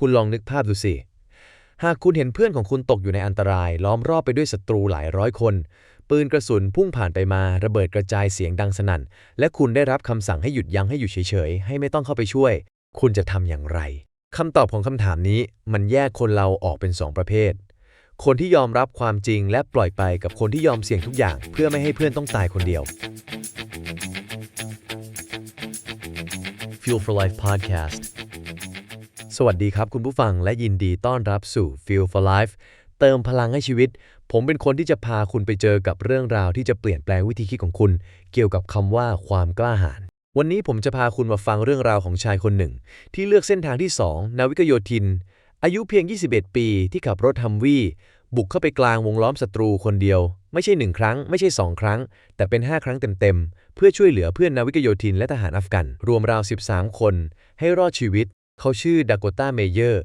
คุณลองนึกภาพดูสิ หากคุณเห็นเพื่อนของคุณตกอยู่ในอันตราย ล้อมรอบไปด้วยศัตรูหลายร้อยคน ปืนกระสุนพุ่งผ่านไปมา ระเบิดกระจายเสียงดังสนั่น และคุณได้รับคำสั่งให้หยุดยั้งให้อยู่เฉยๆ ให้ไม่ต้องเข้าไปช่วย คุณจะทำอย่างไรคำตอบของคำถามนี้มันแยกคนเราออกเป็นสองประเภท คนที่ยอมรับความจริงและปล่อยไปกับคนที่ยอมเสี่ยงทุกอย่าง เพื่อไม่ให้เพื่อนต้องตายคนเดียว Fuel for Life Podcast สวัสดีครับคุณผู้ฟังและยินดีต้อนรับสู่ Fuel for Life เติมพลังให้ชีวิต ผมเป็นคนที่จะพาคุณไปเจอกับเรื่องราวที่จะเปลี่ยนแปลงวิธีคิดของคุณ เกี่ยวกับคำว่าความกล้าหาญวันนี้ผมจะพาคุณมาฟังเรื่องราวของชายคนหนึ่ง ที่เลือกเส้นทางที่ 2 นาวิกโยธิน อายุเพียง 21 ปี ที่ขับรถฮัมวี่บุกเข้าไปกลางวงล้อมศัตรูคนเดียว ไม่ใช่ 1 ครั้ง ไม่ใช่ 2 ครั้ง แต่เป็น 5 ครั้งเต็มๆเพื่อช่วยเหลือเพื่อนนาวิกโยธินและทหารอัฟกัน รวมราว 13 คน ให้รอดชีวิต เขาชื่อดากต้าเมเยอร์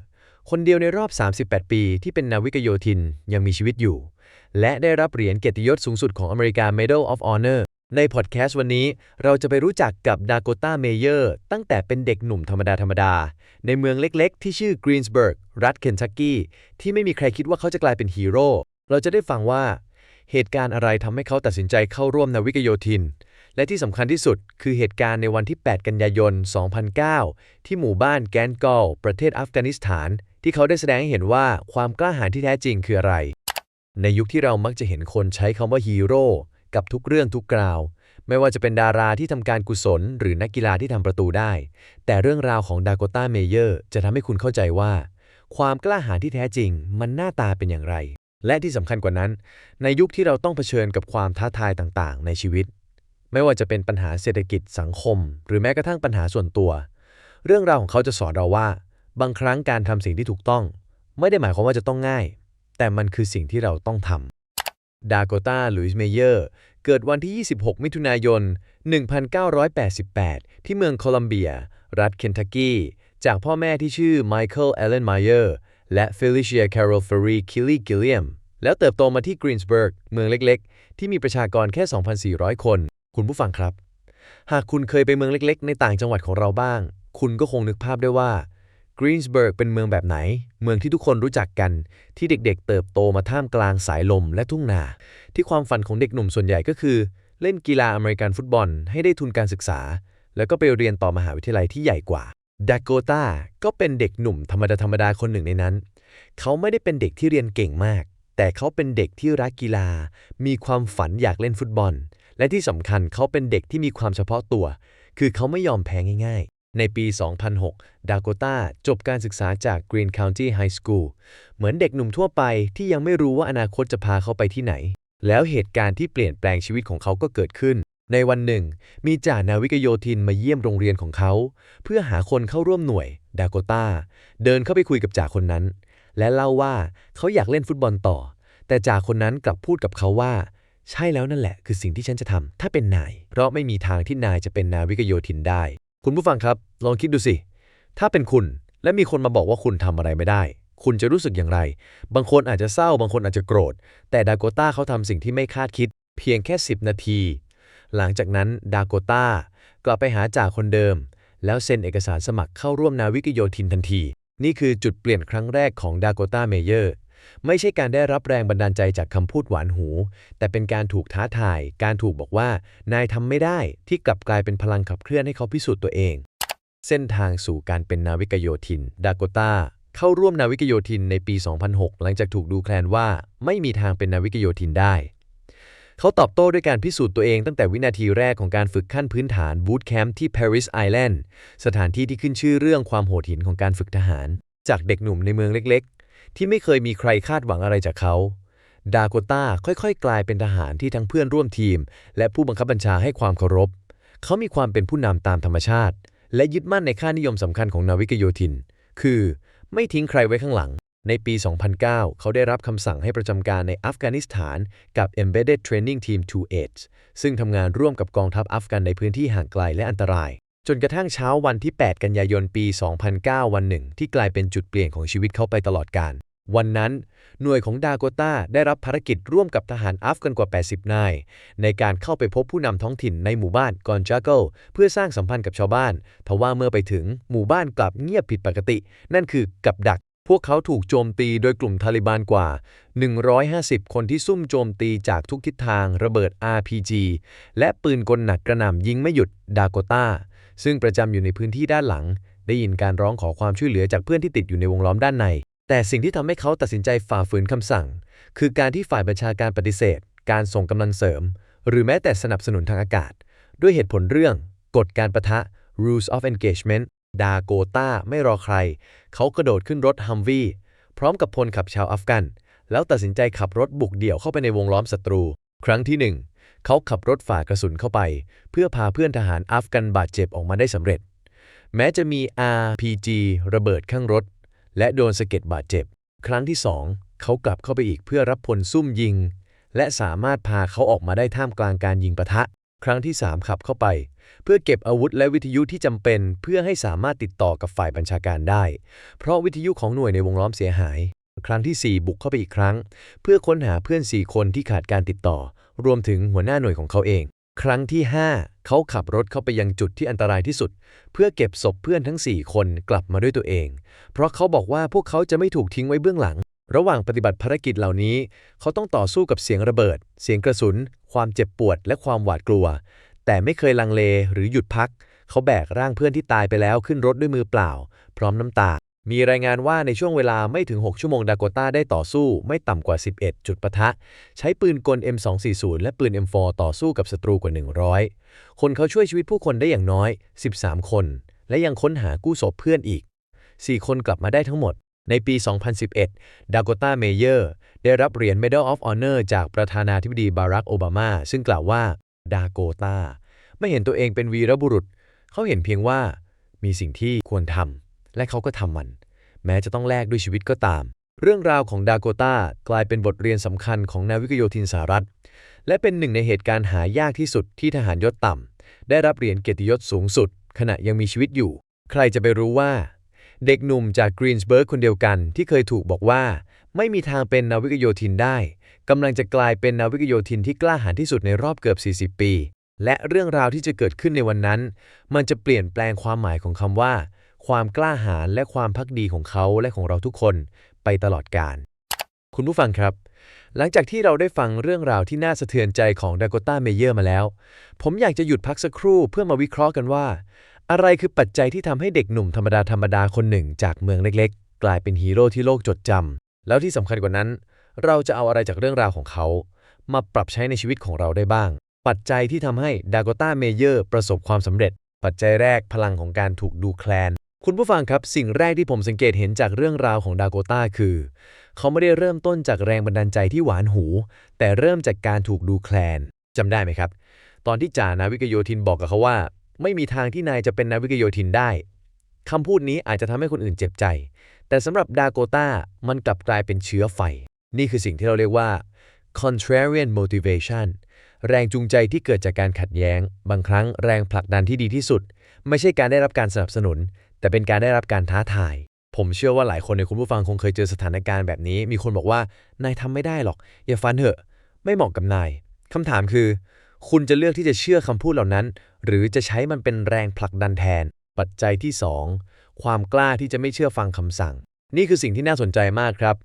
คนเดียวในรอบ 38 ปีที่เป็นนาวิกโยธินยังมีชีวิตอยู่ และได้รับเหรียญเกียรติยศสูงสุดของอเมริกา Medal of Honor ในพอดแคสต์วันนี้เราจะไปรู้จักกับดากต้าเมเยอร์ตั้งแต่เป็นเด็กหนุ่มธรรมดา ธรรมดา ในเมืองเล็กๆ ที่ชื่อกรีนสเบิร์กรัฐเคนทักกี้ที่ไม่มีใครคิดว่าเขาจะกลายเป็นฮีโร่เราจะได้ฟังว่า เหตุการณ์อะไรทำให้เขาตัดสินใจเข้าร่วมนาวิกโยธิน และที่สำคัญที่สุดคือเหตุการณ์ในวันที่ 8 กันยายน 2009 ที่หมู่บ้านแกนกอลประเทศอัฟกานิสถาน ที่เขาได้แสดงให้เห็นว่าความกล้าหาญที่แท้จริงคืออะไร ในยุคที่เรามักจะเห็นคนใช้คำว่าฮีโร่กับทุกเรื่องทุกกราว ไม่ว่าจะเป็นดาราที่ทำการกุศล หรือนักกีฬาที่ทำประตูได้ แต่เรื่องราวของดากต้าเมเยอร์จะทำให้คุณเข้าใจว่า ความกล้าหาญที่แท้จริง มันหน้าตาเป็นอย่างไร และที่สำคัญกว่านั้น ในยุคที่เราต้องเผชิญกับความท้าทายต่างๆ ในชีวิต ไม่ว่าจะเป็นปัญหาเศรษฐกิจสังคม หรือแม้กระทั่งปัญหาส่วนตัว เรื่องราวของเขาจะสอนเราว่า บางครั้งการทำสิ่งที่ถูกต้อง ไม่ได้หมายความว่าจะต้องง่าย แต่มันคือสิ่งที่เราต้องทำดากต้าลุยส์เมเยอร์เกิดวันที่ 26 มิถุนายน 1988 ที่เมืองโคลัมเบีย รัฐเคนทักกี้ จากพ่อแม่ที่ชื่อไมเคิลเอเลนไมเออร์และเฟลิเชียแคโรลเฟรีคิลลี่กิลเลียมแล้วเติบโตมาที่กรีนสเบิร์ก เมืองเล็ก ๆ ที่มีประชากรแค่ 2,400 คน คุณผู้ฟังครับ หากคุณเคยไปเมืองเล็กๆ ในต่างจังหวัดของเราบ้าง คุณก็คงนึกภาพได้ว่ากรีนสเบิร์กเป็นเมืองแบบไหน เมืองที่ทุกคนรู้จักกัน ที่เด็กๆ เติบโตมาท่ามกลางสายลมและทุ่งนา ที่ความฝันของเด็กหนุ่มส่วนใหญ่ก็คือ เล่นกีฬาอเมริกันฟุตบอล ให้ได้ทุนการศึกษา แล้วก็ไปเรียนต่อมหาวิทยาลัยที่ใหญ่กว่าดากโตาก็เป็นเด็กหนุ่มธรรมดาธรรมดาคนหนึ่งในนั้น เขาไม่ได้เป็นเด็กที่เรียนเก่งมาก แต่เขาเป็นเด็กที่รักกีฬา มีความฝันอยากเล่นฟุตบอล และที่สำคัญเขาเป็นเด็กที่มีความเฉพาะตัว คือเขาไม่ยอมแพ้ง่ายๆ ในปี 2006 ดากตาจบการศึกษาจาก Green County High School เหมือนเด็กหนุ่มทั่วไปที่ยังไม่รู้ว่าอนาคตจะพาเขาไปที่ไหน แล้วเหตุการณ์ที่เปลี่ยนแปลงชีวิตของเขาก็เกิดขึ้น ในวันหนึ่ง มีจ่านาวิกโยธินมาเยี่ยมโรงเรียนของเขา เพื่อหาคนเข้าร่วมหน่วยดากตาเดินเข้าไปคุยกับจ่าคนนั้น และเล่าว่าเขาอยากเล่นฟุตบอลต่อแต่จ่าคนนั้นกลับพูดกับเขาว่า ใช่แล้วนั่นแหละ คือสิ่งที่ฉันจะทำถ้าเป็นนาย เพราะไม่มีทางที่นายจะเป็นนาวิกโยธินได้ คุณผู้ฟังครับ ลองคิดดูสิ ถ้าเป็นคุณและมีคนมาบอกว่าคุณทำอะไรไม่ได้ คุณจะรู้สึกอย่างไร บางคนอาจจะเศร้า บางคนอาจจะโกรธ แต่ดากต้าเขาทำสิ่งที่ไม่คาดคิด เพียงแค่ 10 นาที หลังจากนั้นดากต้ากลับไปหาจ่าคนเดิม แล้วเซ็นเอกสารสมัครเข้าร่วมนาวิกโยธินทันที นี่คือจุดเปลี่ยนครั้งแรกของดากต้าเมเยอร์ ไม่ใช่การได้รับแรงบันดาลใจจากคำพูดหวานหู แต่เป็นการถูกท้าทาย การถูกบอกว่า นายทำไม่ได้ที่กลับกลายเป็นพลังขับเคลื่อนให้เขาพิสูจน์ตัวเอง เส้นทางสู่การเป็นนาวิกโยธินดากต้าเข้าร่วมนาวิกโยธินในปี 2006 หลังจากถูกดูแคลนว่าไม่มีทางเป็นนาวิกโยธินได้ เขาตอบโต้ด้วยการพิสูจน์ตัวเองตั้งแต่วินาทีแรกของการฝึกขั้นพื้นฐานบูตแคมป์ที่ Paris Island สถานที่ที่ขึ้นชื่อเรื่องความโหดหินของการฝึกทหาร จากเด็กหนุ่มในเมืองเล็ก ที่ไม่เคยมีใครคาดหวังอะไรจากเขาดากต้าค่อยๆ กลายเป็นทหารที่ทั้งเพื่อนร่วมทีม และผู้บังคับบัญชาให้ความเคารพ เขามีความเป็นผู้นำตามธรรมชาติ และยึดมั่นในค่านิยมสำคัญของนาวิกโยธิน คือ ไม่ทิ้งใครไว้ข้างหลัง ในปี 2009 เขาได้รับคำสั่งให้ประจำการในอัฟกานิสถานกับ Embedded Training Team 2-8ซึ่งทำงานร่วมกับกองทัพอัฟกันในพื้นที่ห่างไกลและอันตราย จนกระทั่งเช้าวันที่ 8 กันยายนปี 2009 วันหนึ่ง ที่กลายเป็นจุดเปลี่ยนของชีวิตเขาไปตลอดกาลวันนั้น หน่วยของดาโกตาได้รับภารกิจร่วมกับทหารอัฟกันกว่า 80 นาย ในการเข้าไปพบผู้นำท้องถิ่นในหมู่บ้านกอนจาเกลเพื่อสร้างสัมพันธ์กับชาวบ้าน ทว่าเมื่อไปถึงหมู่บ้านกลับเงียบผิดปกติ นั่นคือกับดัก พวกเขาถูกโจมตีโดยกลุ่มทาลิบานกว่า 150 คนที่ซุ่มโจมตีจากทุกทิศทาง ระเบิด RPG และปืนกลหนักกระหน่ำยิงไม่หยุดดาโกตา ซึ่งประจำอยู่ในพื้นที่ด้านหลัง ได้ยินการร้องขอความช่วยเหลือจากเพื่อนที่ติดอยู่ในวงล้อมด้านใน แต่สิ่งที่ทำให้เขาตัดสินใจฝ่าฝืนคำสั่ง คือการที่ฝ่ายบัญชาการปฏิเสธ การส่งกำลังเสริม หรือแม้แต่สนับสนุนทางอากาศ ด้วยเหตุผลเรื่องกฎการประทะ rules of engagement ดาโกตาไม่รอใคร เขากระโดดขึ้นรถฮัมวีพร้อมกับพลขับชาวอัฟกัน แล้วตัดสินใจขับรถบุกเดี่ยวเข้าไปในวงล้อมศัตรู ครั้งที่หนึ่ง เขาขับรถฝ่ากระสุนเข้าไป เพื่อพาเพื่อนทหารอัฟกันบาดเจ็บออกมาได้สำเร็จ แม้จะมี RPG ระเบิดข้างรถ และโดนสะเก็ดบาดเจ็บ ครั้งที่สองเขากลับเข้าไปอีกเพื่อรับพลซุ่มยิง และสามารถพาเขาออกมาได้ท่ามกลางการยิงปะทะ ครั้งที่ 3 ขับเข้าไป เพื่อเก็บอาวุธและวิทยุที่จำเป็น เพื่อให้สามารถติดต่อกับฝ่ายบัญชาการได้ เพราะวิทยุของหน่วยในวงล้อมเสียหาย ครั้งทีสี่ 4 บุกเข้าไปอีกครั้ง เพื่อค้นหาเพื่อน 4 คนที่ขาดการติดต่อ รวมถึงหัวหน้าหน่วยของเขาเอง ครั้งที่ 5 เขาขับรถเข้าไปยังจุดที่อันตรายที่สุด เพื่อเก็บศพเพื่อนทั้ง 4 คนกลับมาด้วยตัวเอง เพราะเขาบอกว่าพวกเขาจะไม่ถูกทิ้งไว้เบื้องหลัง ระหว่างปฏิบัติภารกิจเหล่านี้ เขาต้องต่อสู้กับเสียงระเบิด เสียงกระสุน ความเจ็บปวด และความหวาดกลัว แต่ไม่เคยลังเลหรือหยุดพัก เขาแบกร่างเพื่อนที่ตายไปแล้วขึ้นรถด้วยมือเปล่า พร้อมน้ำตา มีรายงานว่าในช่วงเวลาไม่ถึง 6 ชั่วโมงดาโกต้าได้ต่อสู้ไม่ต่ำกว่า 11 จุดปะทะ ใช้ปืนกล M240 และปืน M4 ต่อสู้กับศัตรูกว่า 100 คนเขาช่วยชีวิตผู้คนได้อย่างน้อย 13 คน และยังค้นหากู้ศพเพื่อนอีก 4 คนกลับมาได้ทั้งหมด ในปี 2011 ดาโกต้าเมเยอร์ได้รับเหรียญ Medal of Honor จากประธานาธิบดีบารักโอบามา ซึ่งกล่าวว่าดาโกต้าไม่เห็นตัวเองเป็นวีรบุรุษ เขาเห็นเพียงว่ามีสิ่งที่ควรทำ และเขาก็ทำมัน แม้จะต้องแลกด้วยชีวิตก็ตาม เรื่องราวของดาโกตากลายเป็นบทเรียนสำคัญของนาวิกโยธินสหรัฐ และเป็นหนึ่งในเหตุการณ์หายากที่สุดที่ทหารยศต่ำได้รับเหรียญเกียรติยศสูงสุด ขณะยังมีชีวิตอยู่ ใครจะไปรู้ว่า เด็กหนุ่มจากกรีนส์เบิร์กคนเดียวกันที่เคยถูกบอกว่า ไม่มีทางเป็นนาวิกโยธินได้กำลังจะกลายเป็นนาวิกโยธินที่กล้าหาญที่สุดในรอบเกือบ 40 ปี และเรื่องราวที่จะเกิดขึ้นในวันนั้น มันจะเปลี่ยนแปลงความหมายของคำว่า ความกล้าหาญและความพักดีของเขาและของเราทุกคนไปตลอดกาลคุณผู้ฟังครับ หลังจากที่เราได้ฟังเรื่องราวที่น่าสะเทือนใจของดากต้าเมเยอร์มาแล้ว ผมอยากจะหยุดพักสักครู่เพื่อมาวิเคราะห์กันว่า อะไรคือปัจจัยที่ทำให้เด็กหนุ่มธรรมดาธรรมดาคนหนึ่งจากเมืองเล็กๆ กลายเป็นฮีโร่ที่โลกจดจำแล้วที่สำคัญกว่านั้น เราจะเอาอะไรจากเรื่องราวของเขา มาปรับใช้ในชีวิตของเราได้บ้าง ปัจจัยที่ทำให้ดากต้าเมเยอร์ประสบความสำเร็จ ปัจจัยแรกพลังของการถูกดูแคลน คุณผู้ฟังครับสิ่งแรกที่ผมสังเกตเห็นจากเรื่องราวของดากต้าคือ เขาไม่ได้เริ่มต้นจากแรงบันดาลใจที่หวานหู แต่เริ่มจากการถูกดูแคลนจำได้ไหมครับ ตอนที่จ่านาวิกโยธินบอกกับเขาว่า ไม่มีทางที่นายจะเป็นนาวิกโยธินได้คำพูดนี้อาจจะทำให้คนอื่นเจ็บใจ แต่สำหรับดาโกต้ามันกลับกลายเป็นเชื้อไฟ นี่คือสิ่งที่เราเรียกว่า contrarian motivation แรงจูงใจที่เกิดจากการขัดแย้ง บางครั้งแรงผลักดันที่ดีที่สุด ไม่ใช่การได้รับการสนับสนุน แต่เป็นการได้รับการท้าทาย ผมเชื่อว่าหลายคนในคุณผู้ฟังคงเคยเจอสถานการณ์แบบนี้ มีคนบอกว่านายทำไม่ได้หรอก อย่าฟันเถอะ ไม่เหมาะกับนายคำถามคือ คุณจะเลือกที่จะเชื่อคำพูดเหล่านั้น หรือจะใช้มันเป็นแรงผลักดันแทน ปัจจัยที่ 2 ความกล้าที่จะไม่เชื่อฟังคำสั่ง นี่คือสิ่งที่น่าสนใจมากครับ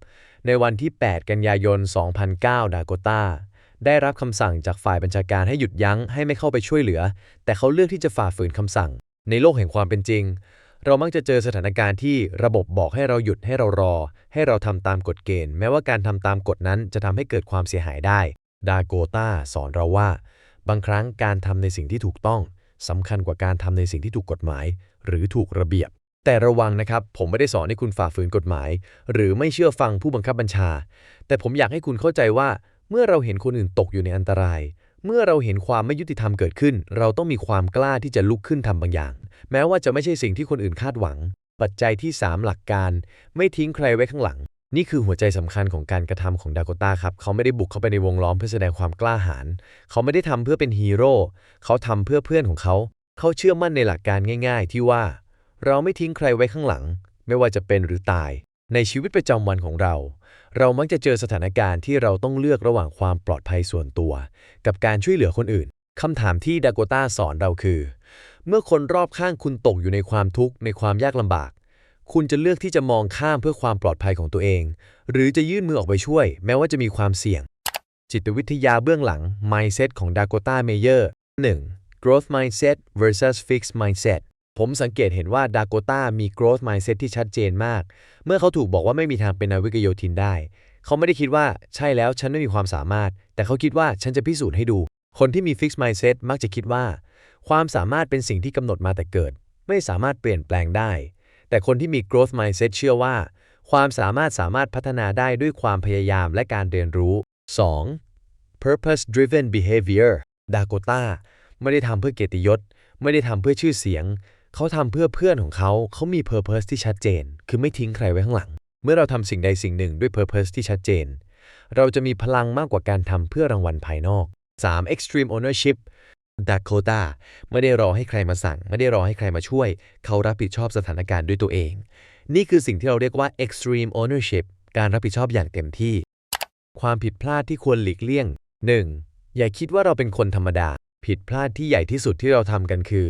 ในวันที่ 8 กันยายน 2009 ดาโกตาได้รับคำสั่งจากฝ่ายบัญชาการให้หยุดยั้งให้ไม่เข้าไปช่วยเหลือ แต่เขาเลือกที่จะฝ่าฝืนคำสั่ง ในโลกแห่งความเป็นจริง เรามักจะเจอสถานการณ์ที่ระบบบอกให้เราหยุดให้เรารอ ให้เราทำตามกฎเกณฑ์ แม้ว่าการทำตามกฎนั้นจะทำให้เกิดความเสียหายได้ ดาโกตาสอนเราว่า บางครั้งการทำในสิ่งที่ถูกต้องสำคัญกว่าการทำในสิ่งที่ถูกกฎหมาย หรือถูกระเบียบ แต่ระวังนะครับ ผมไม่ได้สอนให้คุณฝ่าฝืนกฎหมาย หรือไม่เชื่อฟังผู้บังคับบัญชา แต่ผมอยากให้คุณเข้าใจว่า เมื่อเราเห็นคนอื่นตกอยู่ในอันตราย เมื่อเราเห็นความไม่ยุติธรรมเกิดขึ้น เราต้องมีความกล้าที่จะลุกขึ้นทำบางอย่าง แม้ว่าจะไม่ใช่สิ่งที่คนอื่นคาดหวัง ปัจจัยที่ 3 หลักการ ไม่ทิ้งใครไว้ข้างหลัง นี่คือหัวใจสำคัญของการกระทำของดาโกตาครับ เขาไม่ได้บุกเข้าไปในวงล้อมเพื่อแสดงความกล้าหาญเขาไม่ได้ทำเพื่อเป็นฮีโร่เขาทำเพื่อเพื่อนของเขา เขาเชื่อมั่นในหลักการง่าย ๆ ที่ว่า เราไม่ทิ้งใครไว้ข้างหลัง ไม่ว่าจะเป็นหรือตาย ในชีวิตประจำวันของเรา เรามักจะเจอสถานการณ์ที่เราต้องเลือกระหว่างความปลอดภัยส่วนตัว กับการช่วยเหลือคนอื่นคำถามที่ดาโกต้าสอนเราคือ เมื่อคนรอบข้างคุณตกอยู่ในความทุกข์ในความยากลำบาก คุณจะเลือกที่จะมองข้ามเพื่อความปลอดภัยของตัวเอง หรือจะยื่นมือออกไปช่วย แม้ว่าจะมีความเสี่ยง จิตวิทยาเบื้องหลัง mindset ของ Dakota Meyer 1. growth mindset versus fixed mindset ผมสังเกตเห็นว่า Dakota มี growth mindset ที่ชัดเจนมาก เมื่อเขาถูกบอกว่าไม่มีทางเป็นนาวิกโยธินได้ เขาไม่ได้คิดว่าใช่แล้วฉันไม่มีความสามารถ แต่เขาคิดว่าฉันจะพิสูจน์ให้ดู คนที่มี fixed mindset มักจะคิดว่า ความสามารถเป็นสิ่งที่กำหนดมาแต่เกิด ไม่สามารถเปลี่ยนแปลงได้ แต่คนที่มี growth mindset เชื่อว่า ความสามารถสามารถพัฒนาได้ด้วยความพยายามและการเรียนรู้ 2. purpose driven behavior Dakota ไม่ได้ทำเพื่อเกียรติยศ ไม่ได้ทำเพื่อชื่อเสียง เขาทำเพื่อเพื่อนของเขา เขามี purpose ที่ชัดเจน คือไม่ทิ้งใครไว้ข้างหลัง เมื่อเราทำสิ่งใดสิ่งหนึ่งด้วย purpose ที่ชัดเจน เราจะมีพลังมากกว่าการทำเพื่อรางวัลภายนอก 3. extreme ownership Dakota ไม่ได้รอให้ใครมาสั่ง ไม่ได้รอให้ใครมาช่วย เขารับผิดชอบสถานการณ์ด้วยตัวเอง นี่คือสิ่งที่เราเรียกว่า extreme ownership การรับผิดชอบอย่างเต็มที่ ความผิดพลาดที่ควรหลีกเลี่ยง 1. อย่าคิดว่าเราเป็นคนธรรมดา ผิดพลาดที่ใหญ่ที่สุดที่เราทำกันคือ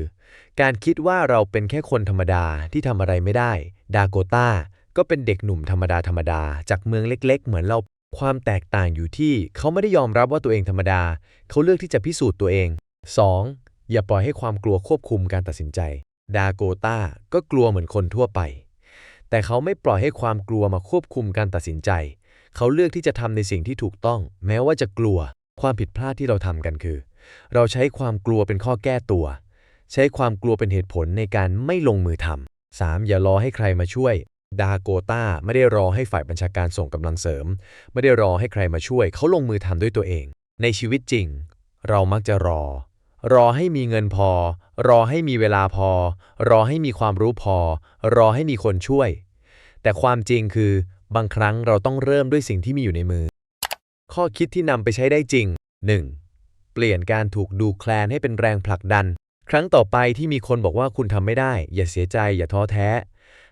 การคิดว่าเราเป็นแค่คนธรรมดาที่ทำอะไรไม่ได้ ดาโกตาก็เป็นเด็กหนุ่มธรรมดาธรรมดาจากเมืองเล็ก ๆ เหมือนเราความแตกต่างอยู่ที่เขาไม่ได้ยอมรับว่าตัวเองธรรมดา เขาเลือกที่จะพิสูจน์ตัวเอง 2. อย่าปล่อยให้ความกลัวควบคุมการตัดสินใจ ดาโกต้าก็กลัวเหมือนคนทั่วไป แต่เขาไม่ปล่อยให้ความกลัวมาควบคุมการตัดสินใจ เขาเลือกที่จะทำในสิ่งที่ถูกต้อง แม้ว่าจะกลัว ความผิดพลาดที่เราทำกันคือ เราใช้ความกลัวเป็นข้อแก้ตัว ใช้ความกลัวเป็นเหตุผลในการไม่ลงมือทำ 3. อย่ารอให้ใครมาช่วย ดาโกต้าไม่ได้รอให้ฝ่ายบัญชาการส่งกำลังเสริม ไม่ได้รอให้ใครมาช่วย เขาลงมือทำด้วยตัวเอง ในชีวิตจริง เรามักจะรอ รอให้มีเงินพอ รอให้มีเวลาพอ รอให้มีความรู้พอ รอให้มีคนช่วย แต่ความจริงคือบางครั้งเราต้องเริ่มด้วยสิ่งที่มีอยู่ในมือ ข้อคิดที่นำไปใช้ได้จริง 1. เปลี่ยนการถูกดูแคลนให้เป็นแรงผลักดัน ครั้งต่อไปที่มีคนบอกว่าคุณทำไม่ได้ อย่าเสียใจ อย่าท้อแท้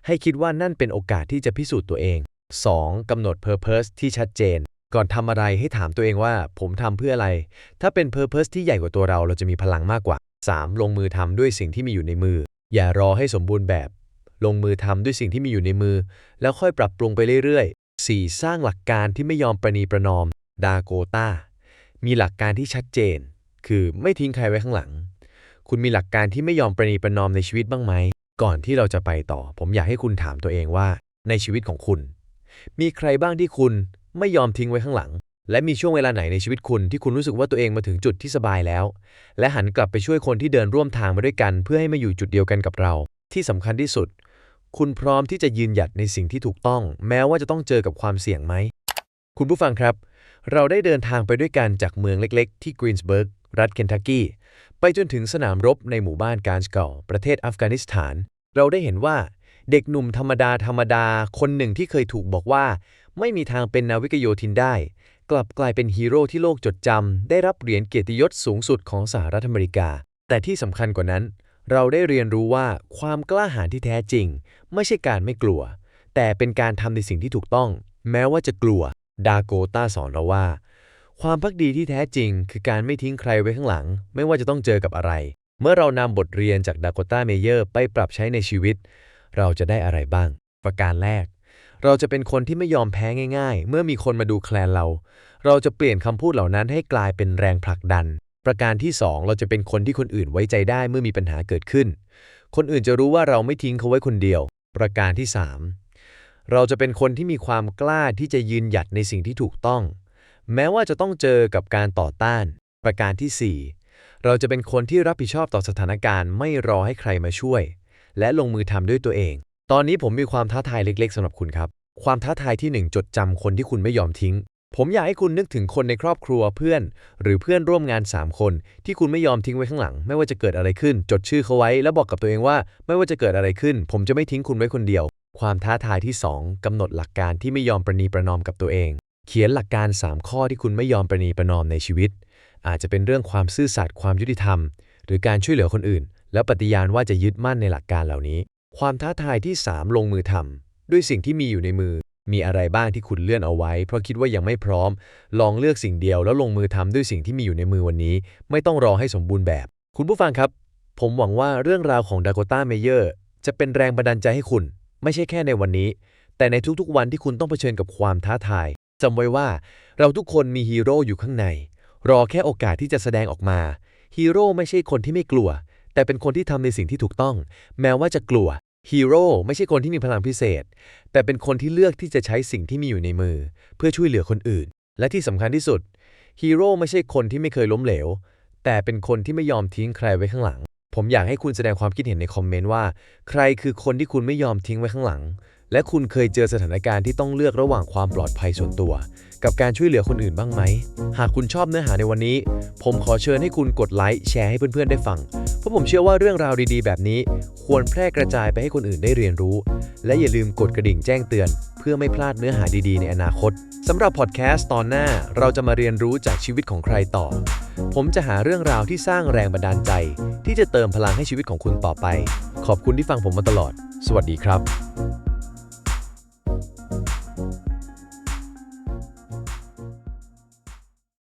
ให้คิดว่านั่นเป็นโอกาสที่จะพิสูจน์ตัวเอง 2. กำหนด Purpose ที่ชัดเจน ก่อนทำอะไรให้ถามตัวเองว่า ผมทำเพื่ออะไร ถ้าเป็น Purpose ที่ใหญ่กว่าตัวเราเราจะมีพลังมากกว่า 3. ลงมือทำด้วยสิ่งที่มีอยู่ในมือ อย่ารอให้สมบูรณ์แบบ ลงมือทำด้วยสิ่งที่มีอยู่ในมือ แล้วค่อยปรับปรุงไปเรื่อยๆ 4. สร้างหลักการที่ไม่ยอมประนีประนอม ดาโกตามีหลักการที่ชัดเจน คือไม่ทิ้งใครไว้ข้างหลัง คุณมีหลักการที่ไม่ยอมประนีประนอมในชีวิตบ้างไหม ก่อนที่เราจะไปต่อ ผมอยากให้คุณถามตัวเองว่า ในชีวิตของคุณ มีใครบ้างที่คุณ ไม่ยอมทิ้งไว้ข้างหลัง และมีช่วงเวลาไหนในชีวิตคุณที่คุณรู้สึกว่าตัวเองมาถึงจุดที่สบายแล้ว และหันกลับไปช่วยคนที่เดินร่วมทางมาด้วยกัน เพื่อให้มาอยู่จุดเดียวกันกับเรา ที่สำคัญที่สุด คุณพร้อมที่จะยืนหยัดในสิ่งที่ถูกต้อง แม้ว่าจะต้องเจอกับความเสี่ยงไหมคุณผู้ฟังครับ เราได้เดินทางไปด้วยกันจากเมืองเล็ก ๆ ที่กรีนสเบิร์กรัฐเคนทักกี้ไปจนถึงสนามรบในหมู่บ้านการสกลประเทศอัฟกานิสถาน เราได้เห็นว่าเด็กหนุ่มธรรมดาธรรมดา คนหนึ่งที่เคยถูกบอกว่า ไม่มีทางเป็นนาวิกโยธินได้ กลับกลายเป็นฮีโร่ที่โลกจดจำได้รับเหรียญเกียรติยศสูงสุดของสหรัฐอเมริกา แต่ที่สำคัญกว่านั้น เราได้เรียนรู้ว่าความกล้าหาญที่แท้จริง ไม่ใช่การไม่กลัว แต่เป็นการทำในสิ่งที่ถูกต้อง แม้ว่าจะกลัว ดาโกต้าสอนเราว่า ความพักดีที่แท้จริง คือการไม่ทิ้งใครไว้ข้างหลัง ไม่ว่าจะต้องเจอกับอะไร เมื่อเรานำบทเรียนจากดาโกต้าเมเยอร์ไปปรับใช้ในชีวิต เราจะได้อะไรบ้าง ประการแรก เราจะเป็นคนที่ไม่ยอมแพ้ง่าย ๆ เมื่อมีคนมาดูแคลนเรา เราจะเปลี่ยนคำพูดเหล่านั้นให้กลายเป็นแรงผลักดัน ประการที่ 2 เราจะเป็นคนที่คนอื่นไว้ใจได้เมื่อมีปัญหาเกิดขึ้น คนอื่นจะรู้ว่าเราไม่ทิ้งเขาไว้คนเดียว ประการที่ 3 เราจะเป็นคนที่มีความกล้าที่จะยืนหยัดในสิ่งที่ถูกต้อง แม้ว่าจะต้องเจอกับการต่อต้าน ประการทีสี่4 เราจะเป็นคนที่รับผิดชอบต่อสถานการณ์ไม่รอให้ใครมาช่วย และลงมือทำด้วยตัวเอง ตอนนี้ผมมีความท้าทายเล็ก ๆสำหรับคุณครับ ความท้าทายที่ 1 จดจำคนที่คุณไม่ยอมทิ้ง ผมอยากให้คุณนึกถึงคนในครอบครัวเพื่อน หรือเพื่อนร่วมงาน 3 คน ที่คุณไม่ยอมทิ้งไว้ข้างหลัง ไม่ว่าจะเกิดอะไรขึ้น จดชื่อเขาไว้ แล้วบอกกับตัวเองว่า ไม่ว่าจะเกิดอะไรขึ้น ผมจะไม่ทิ้งคุณไว้คนเดียว ความท้าทายที่ 2กำหนดหลักการที่ไม่ยอมประนีประนอมกับตัวเอง เขียนหลักการ 3 ข้อที่คุณไม่ยอมประนีประนอมในชีวิต อาจจะเป็นเรื่องความซื่อสัตย์ความยุติธรรม หรือการช่วยเหลือคนอื่น แล้วปฏิญาณว่าจะยึดมั่นในหลักการเหล่านี้ ความท้าทายที่ 3 ลงมือทด้วยสิ่งที่มีอยู่ในมือ มีอะไรบ้างที่คุณเลื่อนเอาไว้ เพราะคิดว่ายังไม่พร้อม ลองเลือกสิ่งเดียวแล้วลงมือทำด้วยสิ่งที่มีอยู่ในมือวันนี้ ไม่ต้องรอให้สมบูรณ์แบบ คุณผู้ฟังครับ ผมหวังว่าเรื่องราวของดากต้าเมเยอร์จะเป็นแรงบันดาลใจให้คุณ ไม่ใช่แค่ในวันนี้ แต่ในทุกๆวันที่คุณต้องเผชิญกับความท้าทายจำไว้ว่าเราทุกคนมีฮีโร่อยู่ข้างใน รอแค่โอกาสที่จะแสดงออกมาฮีโร่ไม่ใช่คนที่ไม่กลัว แต่เป็นคนที่ทำในสิ่งที่ถูกต้อง แม้ว่าจะกลัว ฮีโร่ไม่ใช่คนที่มีพลังพิเศษ แต่เป็นคนที่เลือกที่จะใช้สิ่งที่มีอยู่ในมือ เพื่อช่วยเหลือคนอื่น และที่สำคัญที่สุดฮีโร่ไม่ใช่คนที่ไม่เคยล้มเหลว แต่เป็นคนที่ไม่ยอมทิ้งใครไว้ข้างหลัง ผมอยากให้คุณแสดงความคิดเห็นในคอมเมนต์ว่า ใครคือคนที่คุณไม่ยอมทิ้งไว้ข้างหลัง และคุณเคยเจอสถานการณ์ที่ต้องเลือกระหว่างความปลอดภัยส่วนตัว กับการช่วยเหลือคนอื่นบ้างไหม หากคุณชอบเนื้อหาในวันนี้ ผมขอเชิญให้คุณกดไลค์แชร์ให้เพื่อนๆได้ฟัง เพราะผมเชื่อว่าเรื่องราวดีๆ แบบนี้ ควรแพร่กระจายไปให้คนอื่นได้เรียนรู้ และอย่าลืมกดกระดิ่งแจ้งเตือน เพื่อไม่พลาดเนื้อหาดีๆ ในอนาคตสำหรับพอดแคสต์ตอนหน้าเราจะมาเรียนรู้จากชีวิตของใครต่อ ผมจะหาเรื่องราวที่สร้างแรงบันดาลใจ ที่จะเติมพลังให้ชีวิตของคุณต่อไป ขอบคุณที่ฟังผมมาตลอด สวัสดีครับ